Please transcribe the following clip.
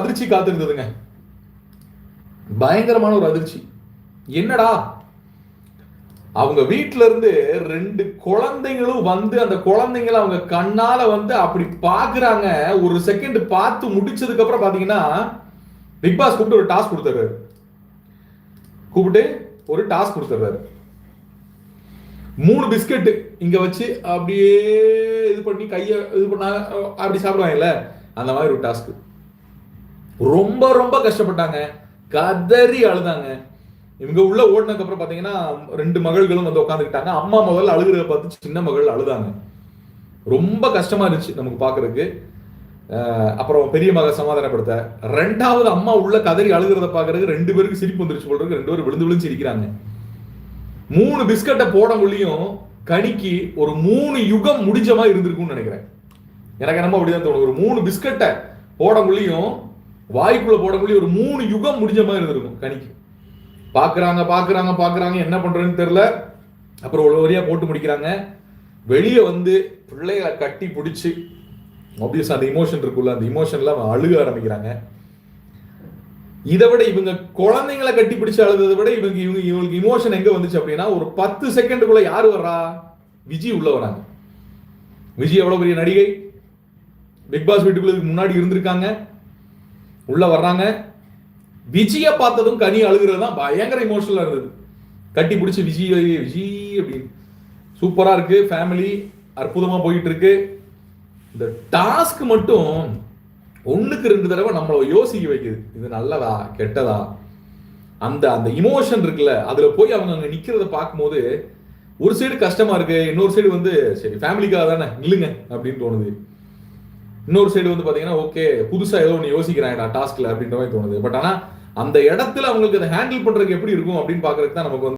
அதிர்ச்சி காத்திருந்ததுங்க. பயங்கரமான ஒரு அதிர்ச்சி. என்னடா? அவங்க வீட்டுல இருந்து ரெண்டு குழந்தைங்களும் வந்து அந்த குழந்தைங்கள அவங்க கண்ணால வந்து அப்படி பாக்குறாங்க. ஒரு செகண்ட் பார்த்து முடிச்சதுக்கு அப்புறம் பாத்தீங்கன்னா பிக் பாஸ் கூப்பிட்டு ஒரு டாஸ்க் கொடுத்துறாரு கூப்பிட்டு ஒரு டாஸ்க் கொடுத்துறாரு மூணு பிஸ்கட் இங்க வச்சு அப்படியே இது பண்ணி கைய இது பண்ணா அப்படி சாப்பிடுவாங்கல்ல? அந்த மாதிரி ஒரு டாஸ்க் ரொம்ப ரொம்ப கஷ்டப்பட்டாங்க. கதறி அழுதாங்க. இவங்க உள்ள ஓடினதுக்கு அப்புறம் பாத்தீங்கன்னா ரெண்டு மகள்களும் வந்து உட்காந்துக்கிட்டாங்க அம்மா முதல்ல அழுகிறத பார்த்து சின்ன மகள் அழுதாங்க. ரொம்ப கஷ்டமா இருந்துச்சு நமக்கு பாக்குறதுக்கு. அப்புறம் பெரிய மக சமாதானப்படுத்த. ரெண்டாவது அம்மா உள்ள கதறி அழுகிறத பாக்குறதுக்கு ரெண்டு பேருக்கு சிரிப்பு வந்துருச்சு போடுறதுக்கு ரெண்டு பேரும் விழுந்து விழுந்து சிரிக்கிறாங்க. மூணு பிஸ்கட்டை போடக்குள்ளேயும் கனிக்கு ஒரு மூணு யுகம் முடிஞ்ச மாதிரி இருந்திருக்கும்னு நினைக்கிறேன். எனக்கு என்னமோ அப்படிதான் தோணும் ஒரு மூணு பிஸ்கட்டை போடக்குள்ளேயும் வாய்க்குள்ள போடக்கூடிய ஒரு மூணு யுகம் முடிஞ்ச மாதிரி இருந்திருக்கும் கனிக்கு பாக்குறாங்க பாக்குறாங்க பாக்குறாங்க என்ன பண்றதுன்னு தெரியல. அப்புறம் ஒரு வழியா போட்டு முடிக்கிறாங்க. வெளியே வந்து பிள்ளைகளை கட்டி பிடிச்சி ஆப்வியஸ் அந்த இமோஷன் இருக்குல்ல அந்த இமோஷன்ல அவன் அழுக ஆரம்பிக்கிறாங்க. இதை விட இவங்க குழந்தைங்களை கட்டி பிடிச்சு அழுததை விட இவங்க இவங்க இவங்களுக்கு இமோஷன் எங்க வந்துச்சு அப்படின்னா ஒரு பத்து செகண்டுக்குள்ள யார் வர்றா? விஜய் உள்ள வராங்க. விஜய் எவ்வளவு பெரிய நடிகை? பிக் பாஸ் வீட்டுக்குள்ளதுக்கு முன்னாடி இருந்திருக்காங்க. உள்ள வர்றாங்க. விஜய பார்த்ததும் கனி அழுகிறது தான் பயங்கர இமோஷனலா இருந்தது. கட்டி பிடிச்சி விஜய் விஜய் அப்படின்னு. சூப்பரா இருக்கு ஃபேமிலி அற்புதமா போயிட்டு இருக்கு. இந்த டாஸ்க் மட்டும் ஒண்ணுக்கு ரெண்டு தடவை நம்மளை யோசிக்க வைக்குது. இது நல்லதா கெட்டதா? அந்த அந்த இமோஷன் இருக்குல்ல அதுல போய் அவங்க அங்க நிக்கிறத பார்க்கும்போது ஒரு சைடு கஷ்டமா இருக்கு இன்னொரு சைடு வந்து சரி ஃபேமிலிக்காக தானே நில்லுங்க அப்படின்னு தோணுது. இன்னொரு சைடு வந்து பாத்தீங்கன்னா ஓகே புதுசா ஏதோ ஒன்று யோசிக்கிறாங்கடா டாஸ்க்ல அப்படின்ற மாதிரி தோணுது. பட் ஆனா அந்த இடத்துல அவங்களுக்கு அதை ஹேண்டில் பண்றதுக்கு எப்படி இருக்கும் அப்படின்னு பாக்குறதுக்கு தான் நமக்கு வந்து